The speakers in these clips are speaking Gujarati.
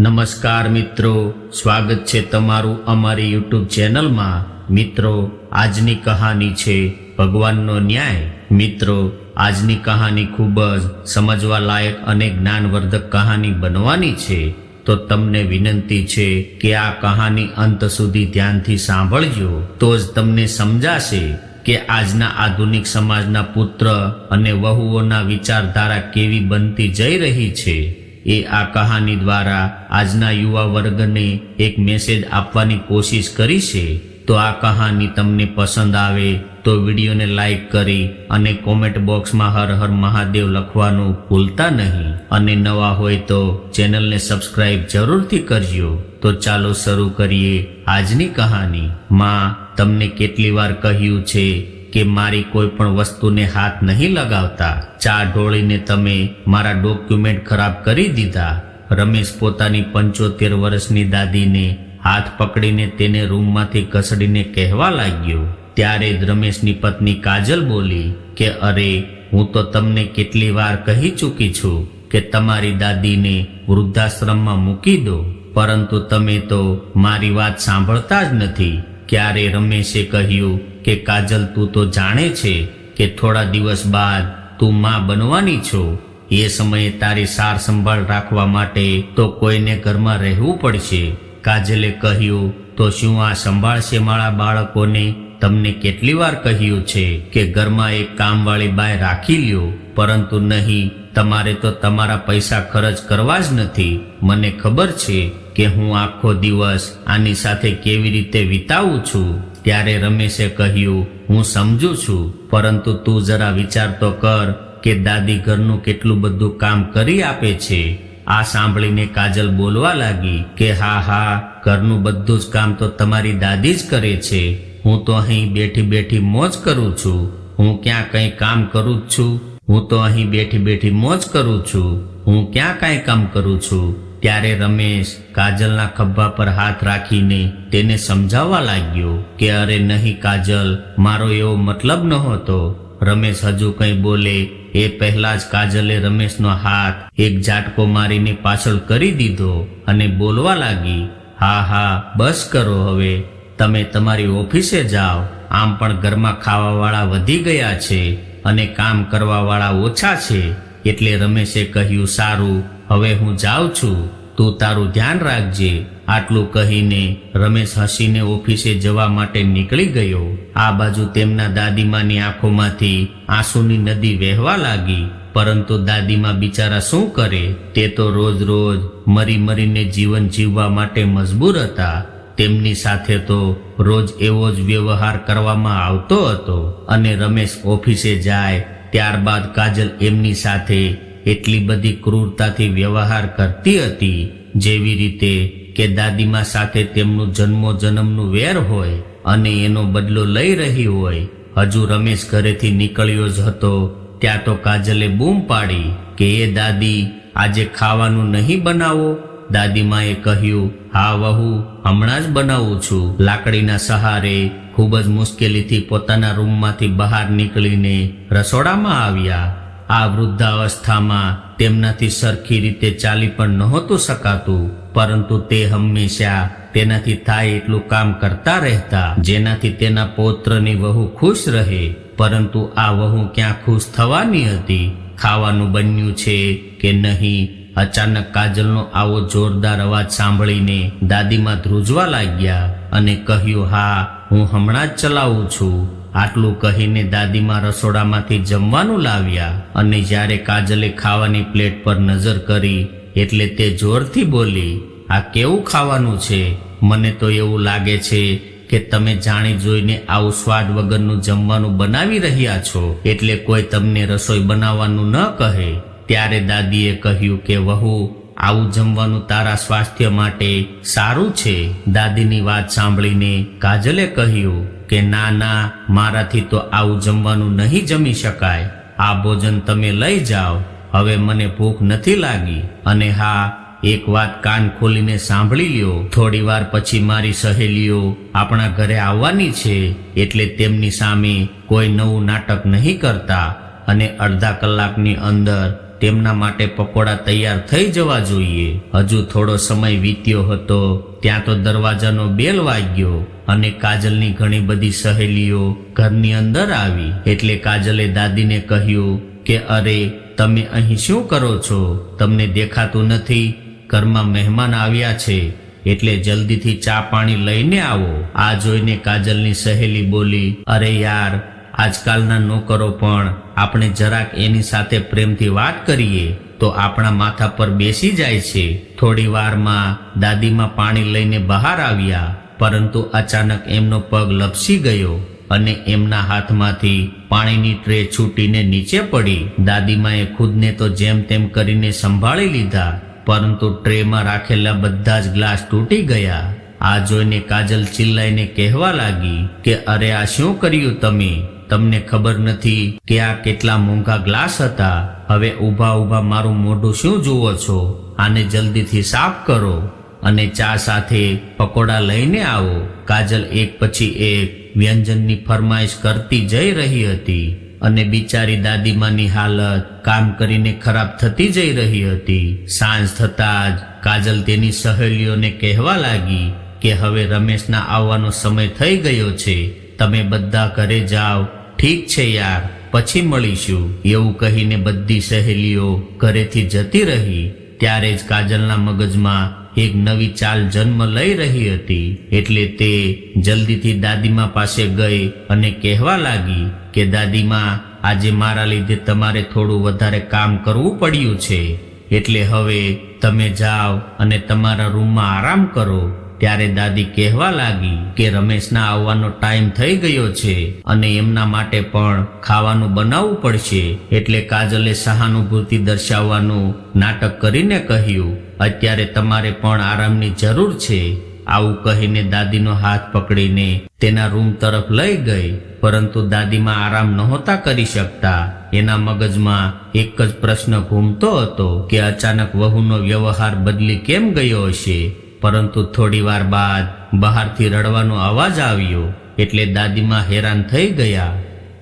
નમસ્કાર મિત્રો, સ્વાગત છે તમારું અમારી યુટ્યુબ ચેનલમાં. મિત્રો, આજની કહાની છે ભગવાનનો ન્યાય. મિત્રો, આજની કહાની ખૂબ જ સમજવા લાયક અને જ્ઞાનવર્ધક કહાની બનવાની છે. તો તમને વિનંતી છે કે આ કહાની અંત સુધી ધ્યાનથી સાંભળજો. તો જ તમને સમજાશે કે આજના આધુનિક સમાજના પુત્ર અને વહુઓના વિચારધારા કેવી બનતી જઈ રહી છે. એ આ કહાની દ્વારા આજના યુવા વર્ગને એક મેસેજ આપવાની કોશિશ કરી છે. તો આ કહાની તમને પસંદ આવે તો વિડીયોને લાઈક કરી અને કોમેન્ટ બોક્સમાં હર હર મહાદેવ લખવાનું ભૂલતા નહીં. અને નવા હોય તો ચેનલને સબસ્ક્રાઇબ જરૂરથી કરજો. તો ચાલો શરૂ કરીએ આજની કહાની. માં, તમને કેટલી વાર કહ્યું છે કે મારી કોઈ પણ વસ્તુને હાથ નહીં લગાવતા. ચા ઢોળીને તમે મારા ડોક્યુમેન્ટ ખરાબ કરી દીધા. રમેશ પોતાની પંચોતેર વર્ષની દાદીને હાથ પકડીને તેને રૂમમાંથી ઘસડીને કહેવા લાગ્યો. ત્યારે જ રમેશની પત્ની કાજલ બોલી કે, અરે, હું તો તમને કેટલી વાર કહી ચૂકી છું કે તમારી દાદીને વૃદ્ધાશ્રમમાં મૂકી દો. પરંતુ તમે તો મારી વાત સાંભળતા જ નથી. ક્યારે રમેશે કહ્યું કે, કાજલ, તું તો જાણે છે કે થોડા દિવસ બાદ તું માં બનવાની છો. એ સમયે તારી સાર સંભાળ રાખવા માટે તો કોઈને ઘરમાં રહેવું પડશે. કાજલે કહ્યું, તો શું આ સંભાળશે મારા બાળકોને? તમને કેટલી વાર કહ્યું છે કે, ઘરમાં એક કામવાળી બાય રાખી લ્યો, પરંતુ નહીં, તમારે તો તમારા પૈસા ખર્ચ કરવા જ નથી. મને ખબર છે કે હું આખો દિવસ આની સાથે કેવી રીતે વિતાવું છું? ત્યારે રમેશે કહ્યું, હું સમજુ છું, પરંતુ તું જરા વિચાર તો કર કે દાદી ઘરનું કેટલું બધું કામ કરી આપે છે. આ સાંભળીને કાજલ બોલવા લાગી કે, હા હા, ઘરનું બધું જ કામ તો તમારી દાદી જ કરે છે. હું તો અહીં બેઠી બેઠી મોજ કરું છું. હું ક્યાં કંઈ કામ કરું છું? હું તો અહીં બેઠી બેઠી મોજ કરું છું. હું ક્યાં કાંઈ કામ કરું છું? ત્યારે રમેશ કાજલના ખભા પર હાથ રાખીને તેને સમજાવવા લાગ્યો કે, અરે નહીં કાજલ, મારો એવો મતલબ નહોતો. રમેશ હજુ કંઈ બોલે, એ પહેલા જ કાજલે રમેશનો હાથ એક ઝાટકો મારીને પાછળ કરી દીધો અને બોલવા લાગી, હા હા, બસ કરો હવે, તમે તમારી ઓફિસે જાઓ, આમ પણ ઘરમાં ખાવાવાળા વધી ગયા છે અને કામ કરવાવાળા ઓછા છે. એટલે રમેશે કહ્યું, સારું હવે હું જાઉં છું, તું તારું ધ્યાન રાખજે. આટલું કહીને રમેશ હસીને ઓફિસે જવા માટે નીકળી ગયો. આ બાજુ તેમના દાદીમાની આંખોમાંથી આંસુની નદી વહેવા લાગી. પરંતુ દાદીમા બિચારા શું કરે? તે તો રોજ રોજ મરી મરીને જીવન જીવવા માટે મજબૂર હતા. તેમની સાથે તો રોજ એવો જ વ્યવહાર કરવામાં આવતો હતો. અને રમેશ ઓફિસે જાય ત્યારબાદ કાજલ એમની સાથે એટલી બધી ક્રૂરતાથી વ્યવહાર કરતી હતી, જેવી રીતે કે દાદીમા સાથે તેમનું જન્મો જન્મનું વેર હોય અને એનો બદલો લઈ રહી હોય. હજુ રમેશ ઘરેથી નીકળ્યો જ હતો. ત્યાં તો કાજલે બૂમ પાડી કે, એ દાદી, આજે ખાવાનું નહીં બનાવો? દાદીમાએ કહ્યું, હા વહુ, હમણાં જ બનાવું છું. લાકડીના સહારે ખૂબ જ મુશ્કેલીથી પોતાના રૂમમાંથી બહાર નીકળીને રસોડામાં આવ્યા. આ વૃદ્ધાવસ્થામાં તેમનાથી સરખી રીતે ચાલી પણ નહોતું શકાતું, પરંતુ તે હંમેશા તેનાથી થાય એટલું કામ કરતા રહેતા, જેનાથી તેના પૌત્રની વહુ ખુશ રહે, પરંતુ આ વહુ ક્યાં ખુશ થવાની હતી? ખાવાનું બન્યું છે કે નહીં? અચાનક કાજલનો આવો જોરદાર અવાજ સાંભળીને દાદીમાં ધ્રુજવા લાગ્યા અને કહ્યું, હા, હું હમણાં જ ચલાવું છું. આટલું કહીને દાદીમાં રસોડામાંથી જમવાનું લાવ્યા અને જ્યારે કાજલે ખાવાની પ્લેટ પર નજર કરી એટલે તે જોરથી બોલી, આ કેવું ખાવાનું છે? મને તો એવું લાગે છે કે તમે જાણી જોઈને આવું સ્વાદ વગરનું જમવાનું બનાવી રહ્યા છો. એટલે કોઈ તમને રસોઈ બનાવવાનું ન કહે. ત્યારે દાદીએ કહ્યું કે, વહુ આવું જમવાનું તારા સ્વાસ્થ્ય માટે સારું છે? દાદીની વાત સાંભળીને કાજલે કહ્યું કે, ના ના, મારાથી તો આવું જમવાનું નહીં જમી શકાય. આ ભોજન તમે લઈ જાઓ. હવે મને ભૂખ નથી લાગી. અને હા, એક વાત કાન ખોલીને સાંભળી લ્યો. થોડી વાર પછી મારી સહેલીઓ આપણા ઘરે આવવાની છે, એટલે તેમની સામે કોઈ નવું નાટક નહીં કરતા. અને અડધા કલાકની અંદર તેમના માટે પકોડા તૈયાર થઈ જવા જોઈએ. હજુ થોડો સમય વીત્યો હતો, ત્યાં તો દરવાજાનો બેલ વાગ્યો અને કાજલની ઘણી બધી સહેલીઓ ઘરની અંદર આવી. એટલે કાજલે દાદીને કહ્યું કે, અરે, તમે અહીં શું કરો છો? તમને દેખાતું નથી. ઘરમાં મહેમાન આવ્યા છે. એટલે જલ્દીથી ચા પાણી લઈને આવો. આ જોઈને કાજલની સહેલી બોલી, અરે યાર આજકાલના નોકરો પણ આપણે જરાક એની સાથે પ્રેમથી વાત કરીએ તો આપણા માથા પર બેસી જાય છે. થોડી વારમાં દાદીમાં પાણી લઈને બહાર આવ્યા, પરંતુ અચાનક એમનો પગ લપસી ગયો અને એમના હાથમાંથી પાણીની ટ્રે છૂટીને નીચે પડી. દાદીમાએ ખુદને તો જેમ તેમ કરીને સંભાળી લીધા, પરંતુ ટ્રેમાં રાખેલા બધા જ ગ્લાસ તૂટી ગયા. આ જોઈને કાજલ ચિલ્લાઈને કહેવા લાગી કે, અરે આ શું કર્યું તમે? તમને ખબર નથી કે આ કેટલા મોંઘા ગ્લાસ હતા? હવે ઊભા ઊભા મારું મોઢું શું જુઓ છો? આને જલ્દીથી સાફ કરો અને ચા સાથે પકોડા લઈને આવો. કાજલ એક પછી એક વ્યંજનની ફરમાઈશ કરતી જઈ રહી હતી અને બિચારી દાદીમાની હાલત કામ કરીને ખરાબ થતી જઈ રહી હતી. સાંજ થતા જ કાજલ તેની સહેલીઓને કહેવા લાગી કે હવે રમેશના આવવાનો સમય થઈ ગયો છે. તમે બધા ઘરે જાઓ ઠીક છે યાર, પછી મળીશું. એવું કહીને બધી સહેલીઓ ઘરેથી જતી રહી. ત્યારે જ કાજલના મગજમાં એક નવી ચાલ જન્મ લઈ રહી હતી. એટલે તે જલ્દીથી દાદીમા પાસે ગઈ અને કહેવા લાગી કે, દાદીમા, આજે મારા લીધે તમારે થોડું વધારે કામ કરવું પડ્યું છે. એટલે હવે તમે જાઓ અને તમારા રૂમમાં આરામ કરો. ત્યારે દાદી કહેવા લાગી કે રમેશના આવવાનો ટાઈમ થઈ ગયો છે અને એમના માટે પણ ખાવાનું બનાવવું પડશે. એટલે કાજલે સહાનુભૂતિ દર્શાવવાનું નાટક કરીને કહ્યું, અત્યારે તમારે પણ આરામની જરૂર છે. આવું કહીને દાદીનો હાથ પકડીને તેના રૂમ તરફ લઈ ગઈ, પરંતુ દાદીમાં આરામ નહોતા કરી શકતા. એના મગજમાં એક જ પ્રશ્ન ઘૂમતો હતો કે અચાનક વહુનો વ્યવહાર બદલી કેમ ગયો હશે? પરંતુ થોડી વાર બાદ બહારથી રડવાનો અવાજ આવ્યો એટલે દાદીમાં હેરાન થઈ ગયા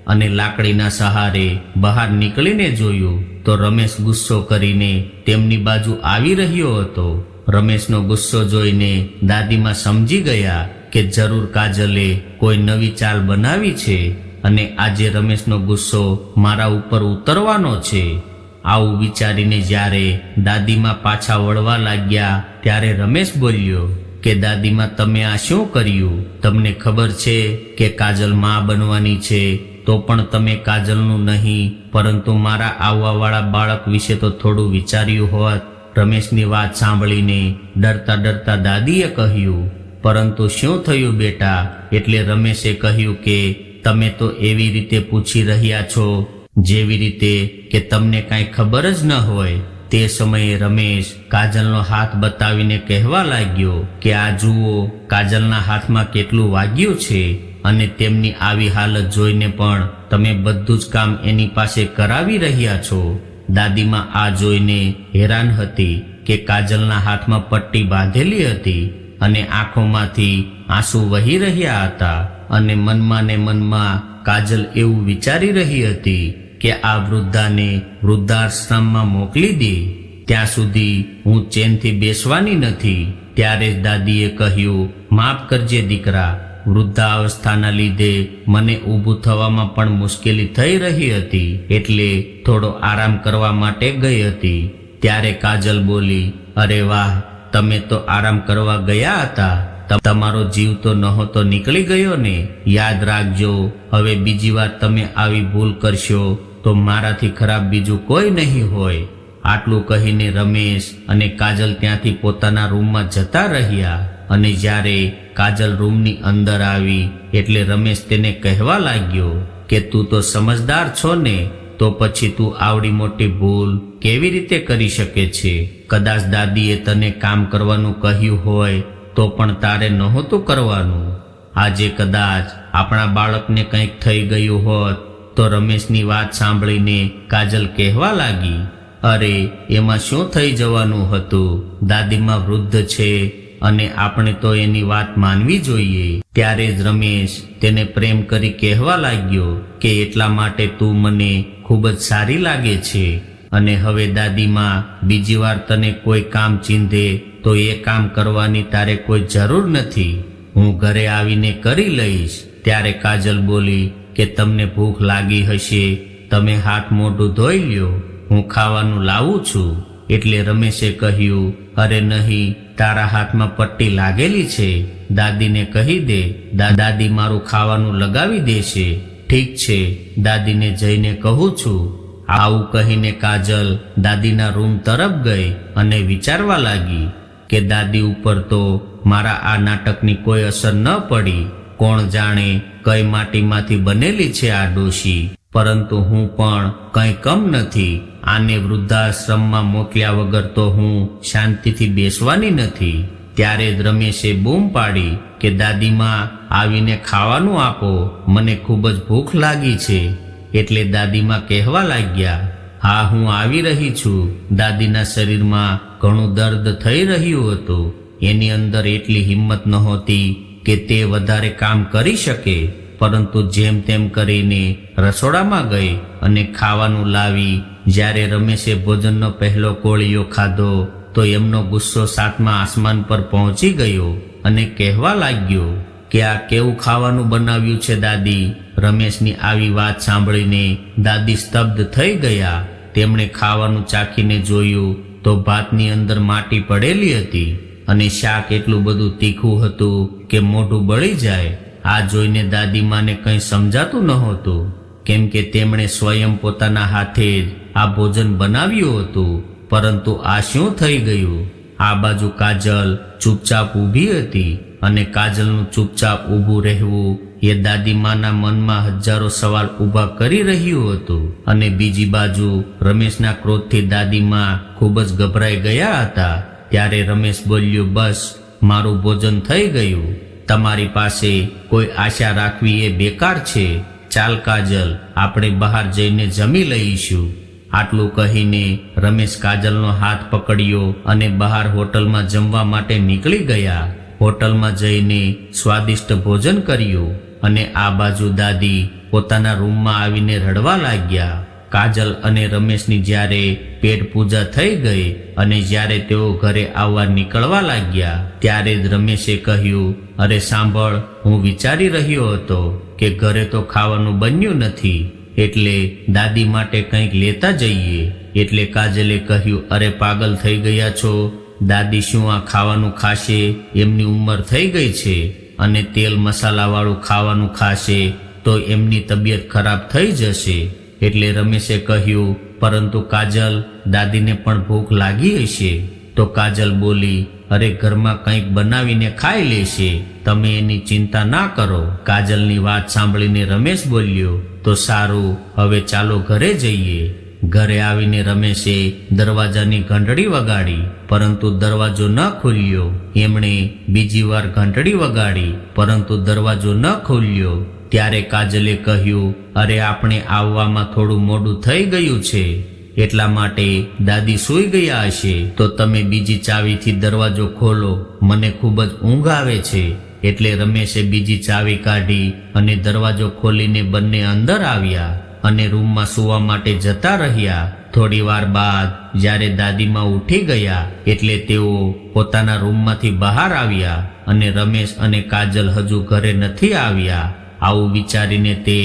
અને લાકડીના સહારે બહાર નીકળીને જોયું તો રમેશ ગુસ્સો કરીને તેમની બાજુ આવી રહ્યો હતો. રમેશનો ગુસ્સો જોઈને દાદીમાં સમજી ગયા કે જરૂર કાજલે કોઈ નવી ચાલ બનાવી છે અને આજે રમેશનો ગુસ્સો મારા ઉપર ઉતરવાનો છે. આવું વિચારીને જ્યારે દાદીમાં પાછા વળવા લાગ્યા, ત્યારે રમેશ બોલ્યો કે, દાદીમાં, તમે આ શું કર્યું? તમને ખબર છે કે કાજલમાં બનવાની છે, તો પણ તમે કાજલનું નહીં, પરંતુ મારા આવવાવાળા બાળક વિશે તો થોડું વિચાર્યું હોત. રમેશની વાત સાંભળીને ડરતા ડરતા દાદીએ કહ્યું, પરંતુ શું થયું બેટા? એટલે રમેશે કહ્યું કે, તમે તો એવી રીતે પૂછી રહ્યા છો જેવી રીતે કે તમને કાંઈ ખબર જ ન હોય, તે સમયે રમેશ કાજલનો હાથ બતાવીને કહેવા લાગ્યો કે, આ જુઓ, કાજલના હાથમાં કેટલું વાગ્યું છે અને તેમની આવી હાલત જોઈને પણ તમે બધું જ કામ એની પાસે કરાવી રહ્યા છો. દાદીમાં આ જોઈને હેરાન હતી કે કાજલના હાથમાં પટ્ટી બાંધેલી હતી અને આંખોમાંથી આંસુ વહી રહ્યા હતા અને મનમાં ને મનમાં કાજલ એવું વિચારી રહી હતી કે આ વૃદ્ધાને વૃદ્ધાશ્રમમાં મોકલી દે. ત્યાં સુધી હું ચેનથી બેસવાની નથી. ત્યારે દાદીએ કહ્યું, માફ કરજે દીકરા, વૃદ્ધાવસ્થાના લીધે મને ઊભું થવામાં પણ મુશ્કેલી થઈ રહી હતી, એટલે થોડો આરામ કરવા માટે ગઈ હતી. ત્યારે કાજલ બોલી, અરે વાહ, તમે તો આરામ કરવા ગયા હતા. તમારો જીવ તો નહોતો નીકળી ગયો ને. યાદ રાખજો, હવે બીજી વાર તમે આવી ભૂલ કરશો તો મારાથી ખરાબ બીજું કોઈ નહીં હોય. આટલું કહીને રમેશ અને કાજલ ત્યાંથી પોતાના રૂમમાં જતા રહ્યા અને જ્યારે કાજલ રૂમની અંદર આવી એટલે રમેશ તેને કહેવા લાગ્યો કે તું તો સમજદાર છો ને, તો પછી તું આવડી મોટી ભૂલ કેવી રીતે કરી શકે છે? કદાચ દાદીએ તને કામ કરવાનું કહ્યું હોય તો પણ તારે નહોતું કરવાનું. આજે કદાચ આપણા બાળકને કંઈક થઈ ગયું હોત તો રમેશની વાત સાંભળીને કાજલ કહેવા લાગી, અરે, એમાં શું થઈ જવાનું હતું? દાદીમાં વૃદ્ધ છે અને આપણે તો એની વાત માનવી જોઈએ. ત્યારે જ રમેશ તેને પ્રેમ કરી કહેવા લાગ્યો કે એટલા માટે તું મને ખૂબ જ સારી લાગે છે અને હવે દાદીમાં બીજી વાર તને કોઈ કામ ચીંધે તો એ કામ કરવાની તારે કોઈ જરૂર નથી. હું ઘરે આવીને કરી લઈશ. ત્યારે કાજલ બોલી કે તમને ભૂખ લાગી હશે, તમે હાથ મોઢું ધોઈ લ્યો, હું ખાવાનું લાવું છું. એટલે રમેશે કહ્યું, અરે નહીં, તારા હાથમાં પટ્ટી લાગેલી છે. દાદીને કહી દે દાદી મારું ખાવાનું લગાવી દેશે. ઠીક છે. દાદીને જઈને કહું છું. આવું કહીને કાજલ દાદીના રૂમ તરફ ગઈ અને વિચારવા લાગી કે દાદી ઉપર તો મારા આ નાટકની કોઈ અસર ન પડી. કોણ જાણે કઈ માટીમાંથી બનેલી છે આ ડોશી. પરંતુ હું પણ કંઈ કમ નથી. આને વૃદ્ધાશ્રમમાં મોકલ્યા વગર તો હું શાંતિથી બેસવાની નથી. ત્યારે જ રમેશે બૂમ પાડી કે, દાદીમાં, આવીને ખાવાનું આપો. મને ખૂબ જ ભૂખ લાગી છે. એટલે દાદીમાં કહેવા લાગ્યા, હા, હું આવી રહી છું. દાદીના શરીરમાં ઘણું દર્દ થઈ રહ્યું હતું. એની અંદર એટલી હિંમત નહોતી કે તે વધારે કામ કરી શકે, પરંતુ જેમ તેમ કરીને રસોડામાં ગઈ અને ખાવાનું લાવી, જ્યારે રમેશે ભોજનનો પહેલો કોળિયો ખાધો, તો એમનો ગુસ્સો સાતમા આસમાન પર પહોંચી ગયો અને કહેવા લાગ્યો કે આ કેવું ખાવાનું બનાવ્યું છે દાદી? રમેશની આવી વાત સાંભળીને દાદી સ્તબ્ધ થઈ ગયા. તેમણે ખાવાનું ચાખીને જોયું તો ભાતની અંદર માટી પડેલી હતી. અને શાક એટલું બધું તીખું હતું કે મોઢું બળી જાય. આ જોઈને દાદીમાને કંઈ સમજાતું નહોતું. કેમ કે તેમણે સ્વયં પોતાના હાથે જ આ ભોજન બનાવ્યું હતું. પરંતુ આ શું થઈ ગયું? આ બાજુ કાજલ ચૂપચાપ ઊભી હતી અને કાજલનું ચૂપચાપ ઊભું રહેવું એ દાદીમાના મનમાં હજારો સવાલ ઊભા કરી રહ્યું હતું. અને બીજી બાજુ રમેશના ક્રોધથી દાદીમા ખૂબ જ ગભરાઈ ગયા હતા. ત્યારે રમેશ બોલ્યો, બસ, મારું ભોજન થઈ ગયું. તમારી પાસે કોઈ આશા રાખવી એ બેકાર છે. ચાલ કાજલ, આપણે બહાર જઈને જમી લઈશું. આટલું કહીને રમેશ કાજલનો હાથ પકડ્યો અને બહાર હોટલમાં જમવા માટે નીકળી ગયા. હોટલમાં જઈને સ્વાદિષ્ટ ભોજન કર્યું અને આ બાજુ દાદી પોતાના રૂમમાં આવીને રડવા લાગ્યા. કાજલ અને રમેશની જ્યારે પેટ પૂજા થઈ ગઈ અને જ્યારે તેઓ ઘરે આવવા નીકળવા લાગ્યા, ત્યારે જ રમેશે કહ્યું, અરે સાંભળ, હું વિચારી રહ્યો હતો કે ઘરે તો ખાવાનું બન્યું નથી, એટલે દાદી માટે કંઈક લેતા જઈએ. એટલે કાજલે કહ્યું, અરે પાગલ થઈ ગયા છો. દાદી શું આ ખાવાનું ખાશે? એમની ઉંમર થઈ ગઈ છે અને તેલ મસાલાવાળું ખાવાનું ખાશે, તો એમની તબિયત ખરાબ થઈ જશે. એટલે રમેશે કહ્યું, પરંતુ કાજલ, દાદીને પણ ભૂખ લાગી હશે. તો કાજલ બોલી, અરે, ઘરમાં કંઈક બનાવીને ખાઈ લેશે. તમે એની ચિંતા ના કરો. કાજલની વાત સાંભળીને રમેશ બોલ્યો, તો સારું, હવે ચાલો ઘરે જઈએ. ઘરે આવીને રમેશે દરવાજાની ઘંટડી વગાડી, પરંતુ દરવાજો ન ખોલ્યો. એમણે બીજી વાર ઘંટડી વગાડી, પરંતુ દરવાજો ન ખુલ્યો. ત્યારે કાજલે કહ્યું, અરે, આપણે આવવામાં થોડું મોડું થઈ ગયું છે. એટલા માટે દાદી સૂઈ ગયા હશે. તો તમે બીજી ચાવીથી દરવાજો ખોલો. મને ખૂબ જ ઊંઘ આવે છે. એટલે રમેશે બીજી ચાવી કાઢી અને દરવાજો ખોલીને બંને અંદર આવ્યા અને રૂમમાં સૂવા માટે જતા રહ્યા. થોડી વાર બાદ જ્યારે દાદીમાં ઉઠી ગયા એટલે તેઓ પોતાના રૂમમાંથી બહાર આવ્યા અને રમેશ અને કાજલ હજુ ઘરે નથી આવ્યા. આવું વિચારીને તે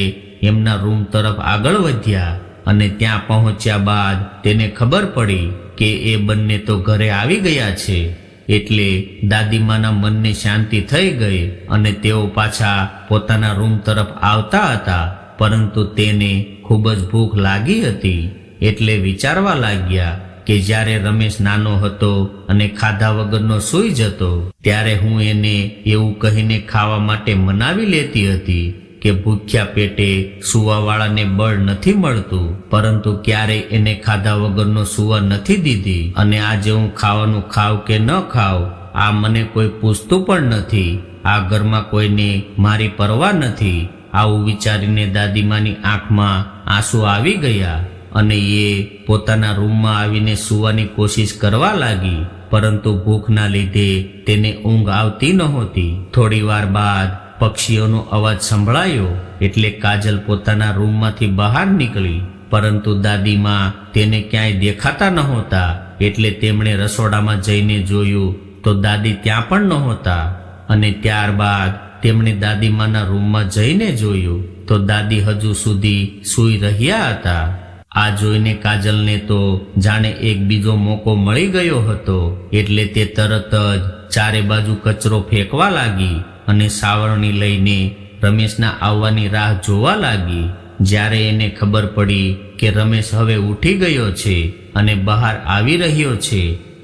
એમના રૂમ તરફ આગળ વધ્યા અને ત્યાં પહોંચ્યા બાદ તેને ખબર પડી કે એ બંને તો ઘરે આવી ગયા છે. એટલે દાદીમાના મનને શાંતિ થઈ ગઈ અને તેઓ પાછા પોતાના રૂમ તરફ આવતા હતા, પરંતુ તેને ખૂબ જ ભૂખ લાગી હતી. એટલે વિચારવા લાગ્યા કે જ્યારે રમેશ નાનો હતો અને ખાધા વગરનો સૂઈ જતો, ત્યારે હું એને એવું કહીને ખાવા માટે મનાવી લેતી હતી કે ભૂખ્યા પેટે સુવાવાળાને બળ નથી મળતું, પરંતુ ક્યારેય એને ખાધા વગરનો સુવા નથી દીધી અને આજે હું ખાવાનું ખાવ કે ન ખાવ, આ મને કોઈ પૂછતું પણ નથી. આ ઘરમાં કોઈને મારી પરવા નથી. આવું વિચારીને દાદીમાની આંખમાં આંસુ આવી ગયા. અને એ પોતાના રૂમમાં આવીને સૂવાની કોશિશ કરવા લાગી, પરંતુ ભૂખના લીધે તેને ઊંઘ આવતી નહોતી. થોડી વાર બાદ પક્ષીઓનો અવાજ સંભળાયો, એટલે કાજલ પોતાના રૂમમાંથી બહાર નીકળી, પરંતુ દાદીમાં તેને ક્યાંય દેખાતા નહોતા, એટલે તેમણે રસોડામાં જઈને જોયું તો દાદી ત્યાં પણ નહોતા. અને ત્યારબાદ તેમણે દાદીમાના રૂમમાં જઈને જોયું તો દાદી હજુ સુધી સૂઈ રહ્યા હતા. આ જોઈને કાજલને તો જાણે એક બીજો મોકો મળી ગયો હતો. એટલે તે તરત જ ચારે બાજુ કચરો ફેંકવા લાગી અને સાવરણી લઈને રમેશના આવવાની રાહ જોવા લાગી. જ્યારે એને ખબર પડી કે રમેશ હવે ઉઠી ગયો છે અને બહાર આવી રહ્યો છે,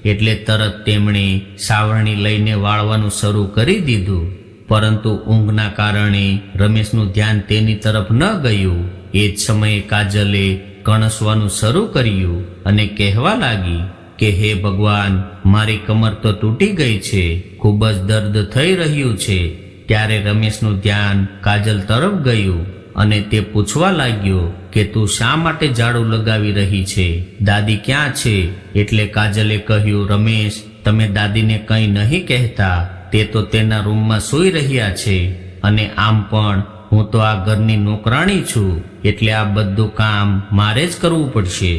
એટલે તરત તેમણે સાવરણી લઈને વાળવાનું શરૂ કરી દીધું. પરંતુ ઊંઘના કારણે રમેશનું ધ્યાન તેની તરફ ન ગયું. એ જ સમયે કાજલે કણસવાનું શરૂ કર્યું અને કહેવા લાગી કે, હે ભગવાન, મારી કમર તો તૂટી ગઈ છે, ખૂબ જ દર્દ થઈ રહ્યું છે. ત્યારે રમેશનું ધ્યાન કાજલ તરફ ગયું અને તે પૂછવા લાગ્યો કે, તું શા માટે ઝાડુ લગાવી રહી છે? દાદી ક્યાં છે? એટલે કાજલે કહ્યું, રમેશ, તમે દાદીને કંઈ નહીં કહેતા, તે તો તેના રૂમમાં સૂઈ રહ્યા છે અને આમ પણ હું તો આ ઘરની નોકરાણી છું, એટલે આ બધું કામ મારે જ કરવું પડશે.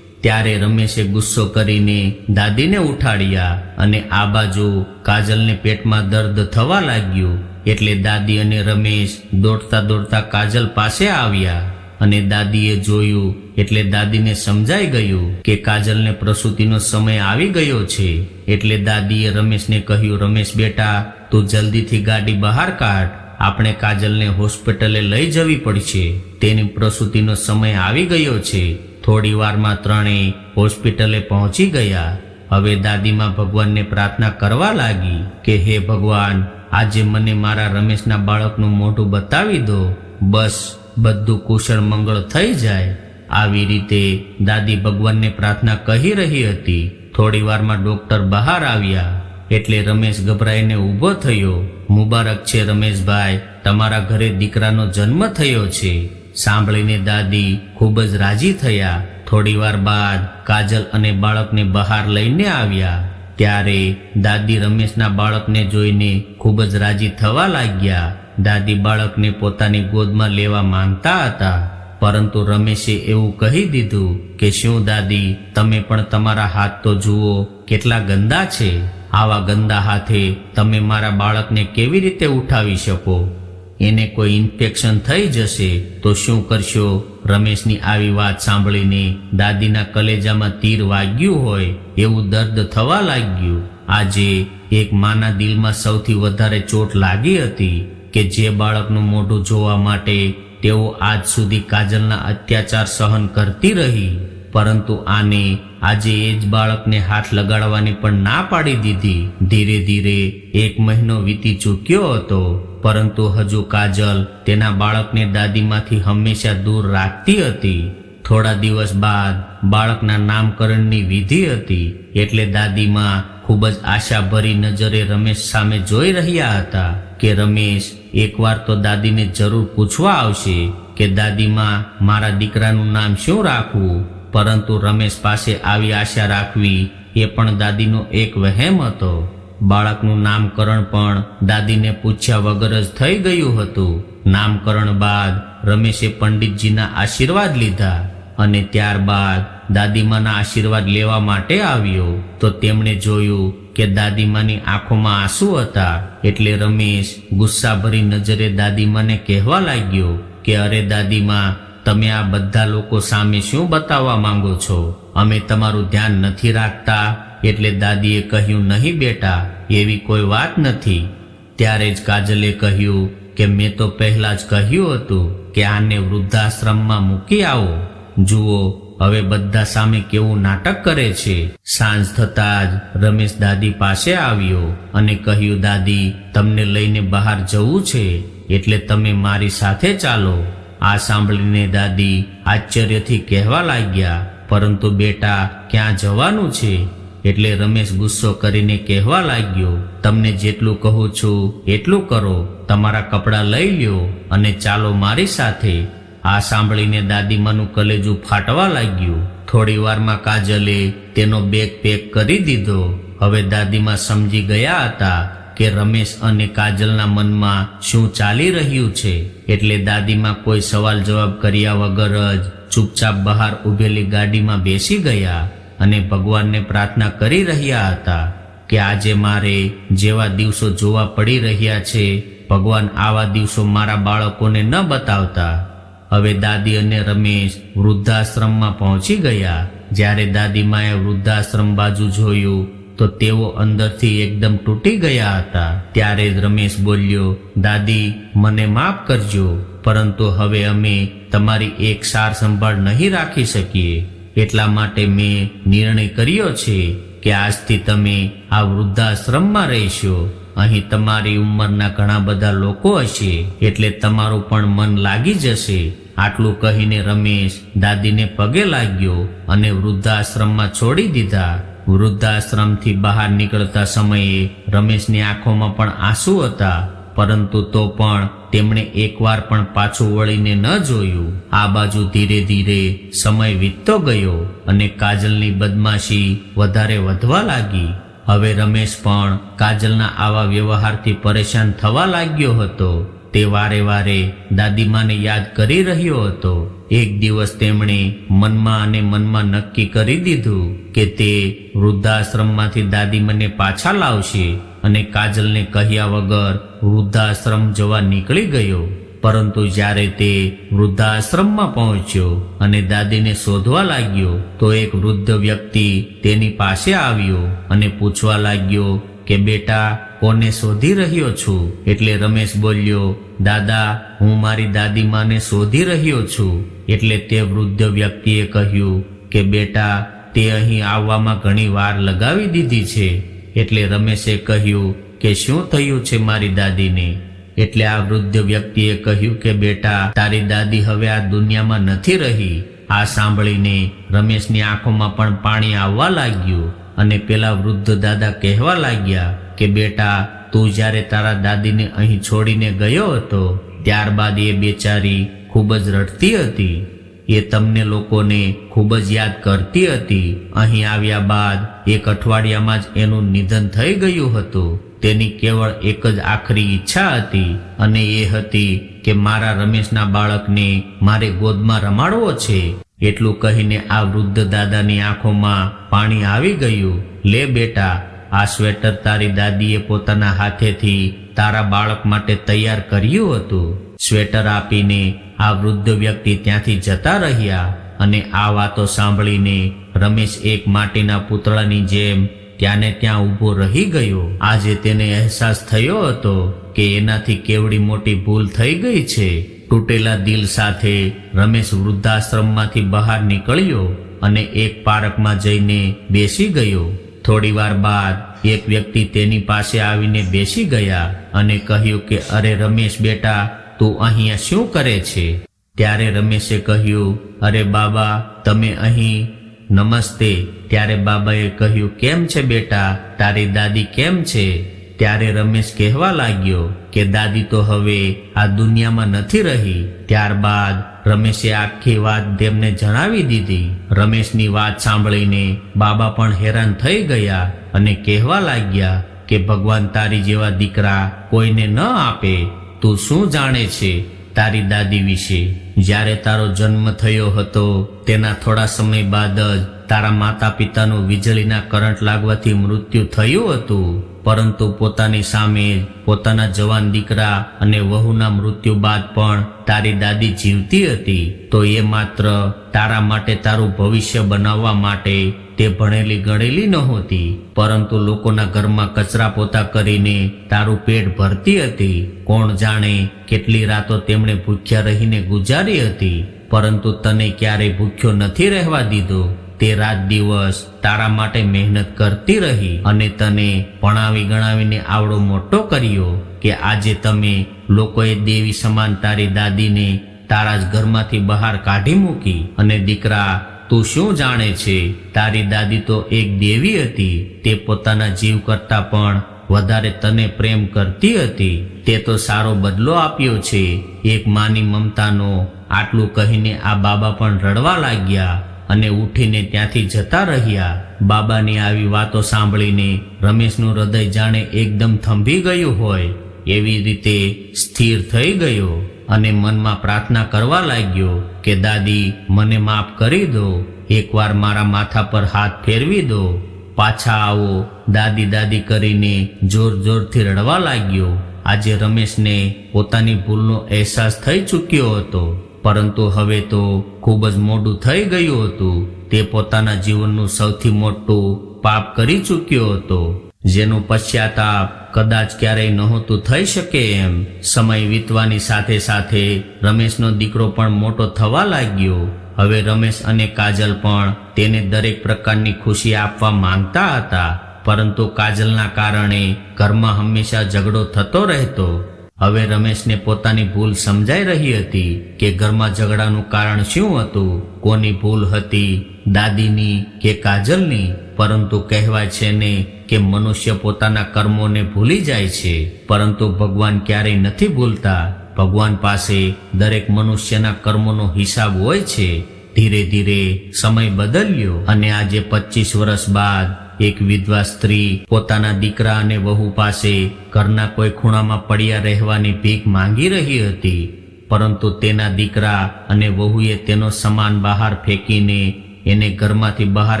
ત્યારે રમેશે ગુસ્સો કરીને દાદીને ઉઠાડ્યા અને આ બાજુ કાજલને પેટમાં દર્દ થવા લાગ્યું. એટલે દાદી અને રમેશ દોડતા દોડતા કાજલ પાસે આવ્યા અને દાદીએ જોયું, એટલે દાદીને સમજાઈ ગયું કે કાજલને પ્રસૂતિનો સમય આવી ગયો છે. એટલે દાદીએ રમેશને કહ્યું, રમેશ બેટા, તું જલ્દીથી ગાડી બહાર કાઢ આપણે કાજલને હોસ્પિટલે લઈ જવી પડશે. તેની પ્રસૂતિનો સમય આવી ગયો છે. થોડી વારમાં ત્રણેય હોસ્પિટલે પહોંચી ગયા. હવે દાદીમાં ભગવાનને પ્રાર્થના કરવા લાગી કે, હે ભગવાન, આજે મને મારા રમેશના બાળકનું મોઢું બતાવી દો. બસ, બધું કુશળ મંગળ થઈ જાય. આવી રીતે દાદી ભગવાનને પ્રાર્થના કહી રહી હતી. થોડી વારમાં ડોક્ટર બહાર આવ્યા. એટલે રમેશ ગભરાઈને ઊભો થયો. મુબારક છે રમેશભાઈ, તમારા ઘરે દીકરાનો જન્મ થયો છે. સાંભળીને દાદી ખૂબ જ રાજી થયા. થોડીવાર બાદ કાજલ અને બાળકને બહાર લઈને આવ્યા. ત્યારે દાદી રમેશના બાળકને જોઈને ખૂબ જ રાજી થવા લાગ્યા. દાદી બાળકને પોતાની ગોદમાં લેવા માંગતા હતા. પરંતુ રમેશે એવું કહી દીધું કે, શું દાદી, તમે પણ તમારા હાથ તો જુઓ, કેટલા ગંદા છે. આવા ગંદા હાથે તમે મારા બાળકને કેવી રીતે ઉઠાવી શકો? એને કોઈ ઇન્ફેક્શન થઈ જશે તો શું કરશો? રમેશની આવી વાત સાંભળીને દાદીના કલેજામાં તીર વાગ્યું હોય એવું દર્દ થવા લાગ્યું. આજે એક માના દિલમાં સૌથી વધારે ચોટ લાગી હતી કે, જે બાળકનું મોઢું જોવા માટે તેઓ આજ સુધી કાજલના અત્યાચાર સહન કરતી રહી, પરંતુ આને આજે એ જ બાળકને હાથ લગાડવાની પણ ના પાડી દીધી. ધીરે ધીરે એક મહિનો વીતી ચૂક્યો હતો, પરંતુ હજુ કાજલ તેના બાળકને દાદીમાંથી હંમેશા દૂર રાખતી હતી. થોડા દિવસ બાદ બાળકના નામકરણની વિધિ હતી. એટલે દાદીમાં ખૂબ જ આશાભરી નજરે રમેશ સામે જોઈ રહ્યા હતા કે રમેશ, એકવાર તો દાદીને જરૂર પૂછવા આવશે કે દાદીમાં મારા દીકરાનું નામ શું રાખવું? પરંતુ રમેશ પાસે આવી આશા રાખવી એ પણ દાદીનો એક વહેમ હતો. બાળકનું નામકરણ પણ દાદીને પૂછ્યા વગર જ થઈ ગયું હતું. નામકરણ બાદ રમેશે પંડિતજીના આશીર્વાદ લીધા. અને ત્યારબાદ દાદીમાના આશીર્વાદ લેવા માટે આવ્યો. તો તેમણે જોયું કે દાદીમાની આંખોમાં આંસુ હતા, એટલે રમેશ ગુસ્સાભરી નજરે દાદીમાને કહેવા લાગ્યો કે, અરે દાદીમા, તમે આ બધા લોકો સામે શું બતાવવા માંગો છો? અમે તમારું ધ્યાન નથી રાખતા. એટલે દાદીએ કહ્યું, નહીં બેટા, એવી કોઈ વાત નથી. ત્યારે જ કાજલે કહ્યું કે, મેં તો પહેલા જ કહ્યું હતું કે આને વૃદ્ધાશ્રમમાં મૂકી આવો. જુઓ, હવે બધા સામે કેવું નાટક કરે છે? સાંજ થતા જ રમેશ દાદી પાસે આવ્યો અને કહ્યું, દાદી, તમને લઈને બહાર જવું છે, એટલે તમે મારી સાથે ચાલો. આ સાંભળીને દાદી આશ્ચર્યથી કહેવા લાગ્યા, પરંતુ બેટા, ક્યાં જવાનું છે? એટલે રમેશ ગુસ્સો કરીને કહેવા લાગ્યો, તમને જેટલું કહું છું, એટલું કરો. તમારા કપડાં લઈ લ્યો અને ચાલો મારી સાથે. આ સાંભળીને દાદીમાનું કલેજું ફાટવા લાગ્યું. થોડી વારમાં કાજલે તેનો બેગ પેક કરી દીધો. હવે દાદીમાં સમજી ગયા હતા કે રમેશ અને કાજલના મનમાં શું ચાલી રહ્યું છે. એટલે દાદીમાં કોઈ સવાલ જવાબ કર્યા વગર જ ચૂપચાપ બહાર ઊભેલી ગાડીમાં બેસી ગયા અને ભગવાનને પ્રાર્થના કરી રહ્યા હતા કે આજે મારે જેવા દિવસો જોવા પડી રહ્યા છે, ભગવાન આવા દિવસો મારા બાળકોને ન બતાવતા. હવે દાદી અને રમેશ વૃદ્ધાશ્રમમાં પહોંચી ગયા. જ્યારે દાદીમાએ વૃદ્ધાશ્રમ બાજુ જોયું, તો તેઓ અંદરથી એકદમ તૂટી ગયા હતા. ત્યારે જ રમેશ બોલ્યો, દાદી, મને માફ કરજો, પરંતુ હવે અમે તમારી એક સાર સંભાળ નહીં રાખી શકીએ. એટલા માટે મેં નિર્ણય કર્યો છે કે આજથી તમે આ વૃદ્ધાશ્રમમાં રહેશો. અહીં તમારી ઉંમરના ઘણા બધા લોકો હશે, એટલે તમારું પણ મન લાગી જશે. આટલું કહીને રમેશ દાદીને પગે લાગ્યો અને વૃદ્ધાશ્રમમાં છોડી દીધા. વૃદ્ધાશ્રમથી બહાર નીકળતા સમયે રમેશની આંખોમાં પણ આંસુ હતા, પરંતુ તો પણ તેમણે એકવાર પણ પાછું વળીને ન જોયું. આ બાજુ ધીરે ધીરે સમય વીતતો ગયો અને કાજલની બદમાશી વધારે વધવા લાગી. હવે રમેશ પણ કાજલના આવા વ્યવહારથી પરેશાન થવા લાગ્યો હતો. તે વારે વારે દાદીમાને યાદ કરી રહ્યો હતો. એક દિવસ તેમણે મનમાં અને મનમાં નક્કી કરી દીધું કે તે વૃદ્ધાશ્રમમાંથી દાદીમાને પાછા લાવશે અને કાજલને કહ્યા વગર વૃદ્ધાશ્રમ જવા નીકળી ગયો. પરંતુ જ્યારે તે વૃદ્ધાશ્રમમાં પહોંચ્યો અને દાદીને શોધવા લાગ્યો, તો એક વૃદ્ધ વ્યક્તિ તેની પાસે આવ્યો અને પૂછવા લાગ્યો કે બેટા, કોને શોધી રહ્યો છું? એટલે રમેશ બોલ્યો, દાદા, હું મારી દાદીમાને શોધી રહ્યો છું. એટલે તે વૃદ્ધ વ્યક્તિએ કહ્યું કે, બેટા, તે અહીં આવવામાં ઘણી વાર લગાવી દીધી છે. એટલે રમેશે કહ્યું કે, શું થયું છે મારી દાદીને? એટલે આ વૃદ્ધ વ્યક્તિએ કહ્યું કે, બેટા, તારી દાદી હવે આ દુનિયામાં નથી રહી. આ સાંભળીને રમેશની આંખોમાં પણ પાણી આવવા લાગ્યું. અને પેલા વૃદ્ધ દાદા કહેવા લાગ્યા કે, બેટા, તું જ્યારે તારા દાદીને અહીં છોડીને ગયો હતો, ત્યારબાદ એ બેચારી ખૂબ જ રડતી હતી. એ તમને લોકોને ખૂબ જ યાદ કરતી હતી. અહીં આવ્યા બાદ એક અઠવાડિયામાં જ એનું નિધન થઈ ગયું હતું. તેની કેવળ એક જ આખરી ઈચ્છા હતી અને એ હતી કે, મારા રમેશના બાળકને મારે ગોદમાં રમાડવો છે. એટલું કહીને આ વૃદ્ધ દાદાની આંખોમાં પાણી આવી ગયું. લે બેટા, આ સ્વેટર તારી દાદીએ પોતાના હાથેથી તારા બાળક માટે તૈયાર કર્યું હતું. સ્વેટર આપીને આ વૃદ્ધ વ્યક્તિ ત્યાંથી જતા રહ્યા અને આ વાતો સાંભળીને રમેશ એક માટીના પૂતળાની જેમ ત્યાંને ત્યાં ઊભો રહી ગયો. આજે તેને અહેસાસ થયો હતો કે એનાથી કેવડી મોટી ભૂલ થઈ ગઈ છે. તૂટેલા દિલ સાથે રમેશ વૃદ્ધાશ્રમમાંથી બહાર નીકળ્યો અને એક પાર્કમાં જઈને બેસી ગયો. થોડીવાર બાદ એક વ્યક્તિ તેની પાસે આવીને બેસી ગયા અને કહ્યું કે, અરે રમેશ બેટા, તું અહીંયા શું કરે છે? ત્યારે રમેશે કહ્યું, અરે બાબા, તમે અહીં નમસ્તે. ત્યારે બાબાએ કહ્યું, કેમ છે બેટા? તારી દાદી કેમ છે? ત્યારે રમેશ કહેવા લાગ્યો કે, દાદી, તો હવે આ દુનિયામાં નથી રહી. ત્યારબાદ રમેશે આખી વાત તેમને જણાવી દીધી. રમેશની વાત સાંભળીને બાબા પણ હેરાન થઈ ગયા અને કહેવા લાગ્યા કે, ભગવાન તારી જેવા દીકરા કોઈને ન આપે. તું શું જાણે છે તારી દાદી વિશે? જ્યારે તારો જન્મ થયો હતો, તેના થોડા સમય બાદ જ તારા માતા પિતાનું વીજળીના કરંટ લાગવાથી મૃત્યુ થયું હતું. પરંતુ પોતાની સામે પોતાના જવાન દીકરા અને વહુના મૃત્યુ બાદ પણ તારી દાદી જીવતી હતી, તો એ માત્ર તારા માટે તારું ભવિષ્ય બનાવવા માટે તે ભણેલી ગણેલી નહોતી, પરંતુ લોકોના ઘરમાં કચરા પોતા કરીને તારું પેટ ભરતી હતી. કોણ જાણે કેટલી રાતો તેમણે ભૂખ્યા રહીને ગુજારી હતી, પરંતુ તને ક્યારેય ભૂખ્યો નથી રહેવા દીધો. તે રાત દિવસ તારા માટે મહેનત કરતી રહી અને તને ભણાવી ગણાવીને આવડો મોટો કર્યો કે આજે તમે લોકોએ દેવી સમાન તારી દાદીને તારા જ ઘરમાંથી બહાર કાઢી મૂકી અને દીકરા, તું શું જાણે છે? તારી દાદી તો એક દેવી હતી. તે પોતાના જીવ કરતા પણ વધારે તને પ્રેમ કરતી હતી. તે તો સારો બદલો આપ્યો છે. એક માની મમતાનો આટલું કહીને આ બાબા પણ રડવા લાગ્યા. અને ઉઠીને ત્યાંથી જતા રહ્યા. બાબાની આવી વાતો સાંભળીને રમેશનું હૃદય જાણે એકદમ થંભી ગયું હોય, એવી રીતે સ્થિર થઈ ગયો અને મનમાં પ્રાર્થના કરવા લાગ્યો કે, દાદી, મને માફ કરી દો. એકવાર મારા માથા પર હાથ ફેરવી દો. પાછા આવો. દાદી દાદી કરીને જોર જોરથી રડવા લાગ્યો. આજે રમેશને પોતાની ભૂલનો અહેસાસ થઈ ચૂક્યો હતો. પરંતુ હવે તો ખૂબ જ મોડું થઈ ગયું હતું. તે પોતાના જીવનનું સૌથી મોટું પાપ કરી ચૂક્યો હતો. જેનું પશ્ચાતાપ કદાચ ક્યારેય નહોતું થઈ શકે એમ. સમય વીતવાની સાથે સાથે રમેશનો દીકરો પણ મોટો થવા લાગ્યો. હવે રમેશ અને કાજલ પણ તેને દરેક પ્રકારની ખુશી આપવા માંગતા હતા. પરંતુ કાજલના કારણે ઘરમાં હંમેશા ઝઘડો થતો રહેતો. હવે રમેશને પોતાની ભૂલ સમજાઈ રહી હતી કે ઘરમાં ઝઘડાનું કારણ શું હતું? કોની ભૂલ હતી? દાદીની કે કાજલની? પરંતુ કહેવાય છે ને કે મનુષ્ય પોતાના કર્મોને ભૂલી જાય છે, પરંતુ ભગવાન ક્યારેય નથી ભૂલતા. ભગવાન પાસે દરેક મનુષ્યના કર્મોનો હિસાબ હોય છે. ધીરે ધીરે સમય બદલ્યો અને આજે પચીસ વર્ષ બાદ એક વિધવા સ્ત્રી પોતાના દીકરા અને વહુ પાસે ઘરના કોઈ ખૂણામાં પડ્યા રહેવાની ભીખ માંગી રહી હતી, પરંતુ તેના દીકરા અને વહુએ તેનો સમાન બહાર ફેંકીને એને ઘરમાંથી બહાર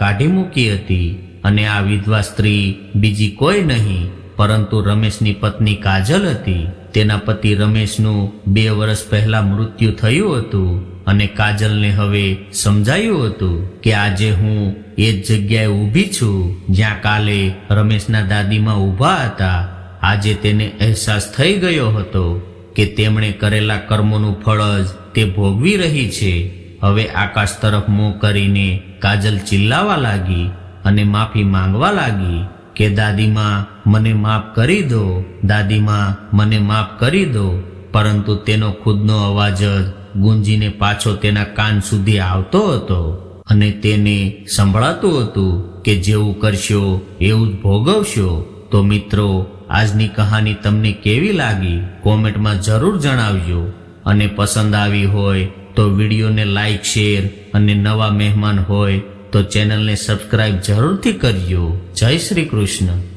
કાઢી મૂકી હતી અને આ વિધવા સ્ત્રી બીજી કોઈ નહીં, પરંતુ રમેશની પત્ની કાજલ હતી. તેના પતિ રમેશનું બે વર્ષ પહેલા મૃત્યુ થયું હતું. અને કાજલને હવે સમજાયું હતું કે આજે હું એ જ જગ્યાએ ઊભી છું જ્યાં કાલે રમેશના દાદીમાં ઊભા હતા. આજે તેને અહેસાસ થઈ ગયો હતો કે તેમણે કરેલા કર્મોનું ફળ જ તે ભોગવી રહી છે. હવે આકાશ તરફ મોં કરીને કાજલ ચિલ્લાવા લાગી અને માફી માંગવા લાગી કે, દાદીમાં, મને માફ કરી દો. દાદીમાં, મને માફ કરી દો. પરંતુ તેનો ખુદનો અવાજ જ ગુંજીને પાછો તેના કાન સુધી આવતો હતો અને તેને સંભળાતું હતું કે જેવું કરશો, એવું જ ભોગવશો. તો મિત્રો, આજની કહાની તમને કેવી લાગી? કોમેન્ટમાં જરૂર જણાવજો. અને પસંદ આવી હોય તો વિડીયોને લાઈક, શેર અને નવા મહેમાન હોય તો ચેનલને સબસ્ક્રાઇબ જરૂરથી કરજો. જય શ્રી કૃષ્ણ.